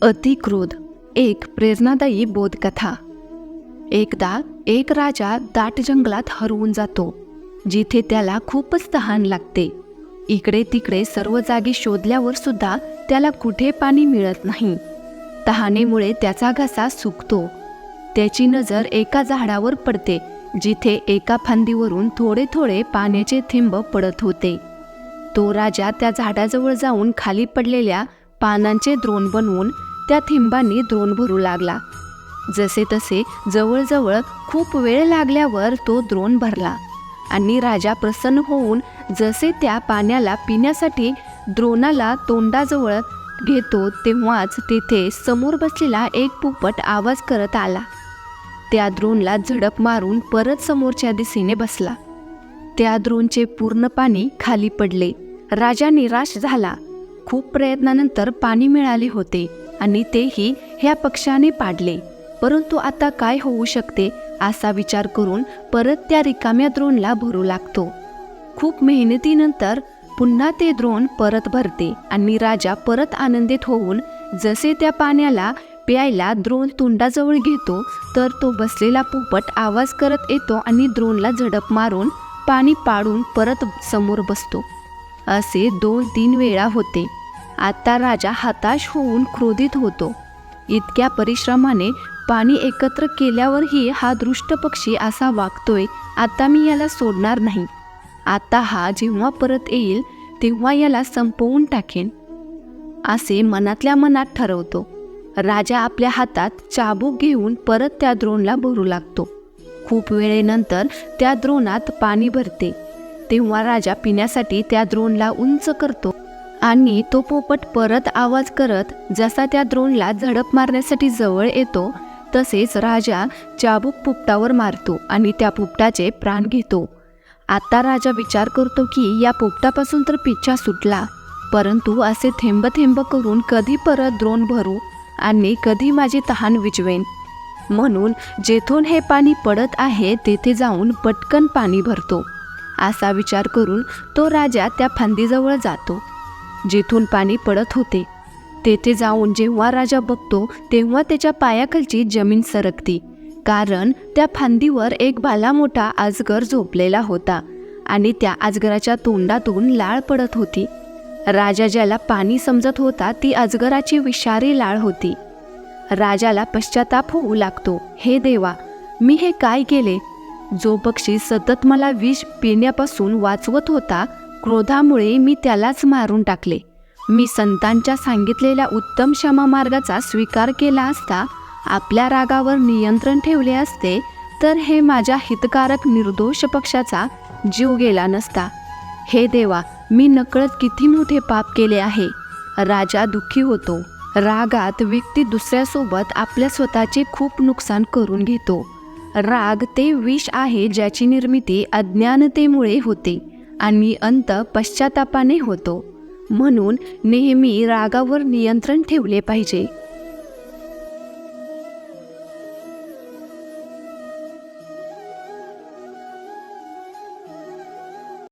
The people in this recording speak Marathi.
अतिक्रोध एक प्रेरणादायी बोधकथा. एकदा एक राजा दाट जंगलात हरवून जातो जिथे त्याला खूपच तहान लागते. इकडे तिकडे सर्व जागी शोधल्यावर सुद्धा त्याला कुठे पाणी मिळत नाही. तहानेमुळे त्याचा घसा सुकतो. त्याची नजर एका झाडावर पडते जिथे एका फांदीवरून थोडे थोडे पाण्याचे थेंब पडत होते. तो राजा त्या झाडाजवळ जाऊन खाली पडलेल्या पानांचे द्रोण बनवून त्या थिंबांनी द्रोण भरू लागला. जसे तसे जवळजवळ खूप वेळ लागल्यावर तो द्रोण भरला आणि राजा प्रसन्न होऊन जसे त्या पाण्याला पिण्यासाठी द्रोणाला तोंडाजवळ घेतो तेव्हाच तेथे समोर बसलेला एक पोपट आवाज करत आला. त्या द्रोणला झडप मारून परत समोरच्या दिशेने बसला. त्या द्रोणचे पूर्ण पाणी खाली पडले. राजा निराश झाला. खूप प्रयत्नानंतर पाणी मिळाले होते आणि तेही ह्या पक्षाने पाडले. परंतु आता काय होऊ शकते असा विचार करून परत त्या रिकाम्या द्रोणला भरू लागतो. खूप मेहनतीनंतर पुन्हा ते द्रोण परत भरते आणि राजा परत आनंदित होऊन जसे त्या पाण्याला प्यायला द्रोण तोंडाजवळ घेतो तर तो बसलेला पोपट आवाज करत येतो आणि द्रोणला झडप मारून पाणी पाडून परत समोर बसतो. असे दोन तीन वेळा होते. आता राजा हताश होऊन क्रोधित होतो. इतक्या परिश्रमाने पाणी एकत्र केल्यावरही हा दृष्ट पक्षी असा वागतोय आता मी याला सोडणार नाही. आता हा जेव्हा परत येईल तेव्हा याला संपवून टाकेन. असे मनातल्या मनात ठरवतो. राजा आपल्या हातात चाबूक घेऊन परत त्या द्रोणला भरू लागतो. खूप वेळेनंतर त्या द्रोणात पाणी भरते. तेव्हा राजा पिण्यासाठी त्या द्रोणला उंच करतो. आणि तो पोपट परत आवाज करत जसा त्या द्रोणला झडप मारण्यासाठी जवळ येतो तसेच राजा चाबूक पोपटावर मारतो आणि त्या पोपटाचे प्राण घेतो. आता राजा विचार करतो की या पोपटापासून तर पिच्छा सुटला परंतु असे थेंब थेंब करून कधी परत द्रोण भरू आणि कधी माझी तहान विजवेन. म्हणून जेथून हे पाणी पडत आहे तेथे जाऊन पटकन पाणी भरतो. असा विचार करून तो राजा त्या फांदीजवळ जातो. जिथून पाणी पडत होते. तेथे जाऊन जेव्हा राजा बघतो तेव्हा त्याच्या पायाखालची जमीन सरकती. कारण त्या फांदीवर एक भाला मोठा आजगर झोपलेला होता आणि त्या आजगराच्या तोंडातून लाळ पडत होती. राजा ज्याला पाणी समजत होता ती अजगराची विषारी लाळ होती. राजाला पश्चाताप होऊ लागतो हे देवा मी हे काय केले? जो पक्षी सतत मला विष पिण्यापासून वाचवत होता क्रोधामुळे मी त्यालाच मारून टाकले. मी संतांच्या सांगितलेल्या उत्तम क्षमा मार्गाचा स्वीकार केला असता आपल्या रागावर नियंत्रण ठेवले असते तर हे माझ्या हितकारक निर्दोष पक्षाचा जीव गेला नसता. हे देवा मी नकळत किती मोठे पाप केले आहे. राजा दुःखी होतो. रागात व्यक्ती दुसऱ्यासोबत आपल्या स्वतःचे खूप नुकसान करून घेतो. राग ते विष आहे ज्याची निर्मिती अज्ञानतेमुळे होते. आणि अंत पश्चातापाने होतो. म्हणून नेहमी रागावर नियंत्रण ठेवले पाहिजे.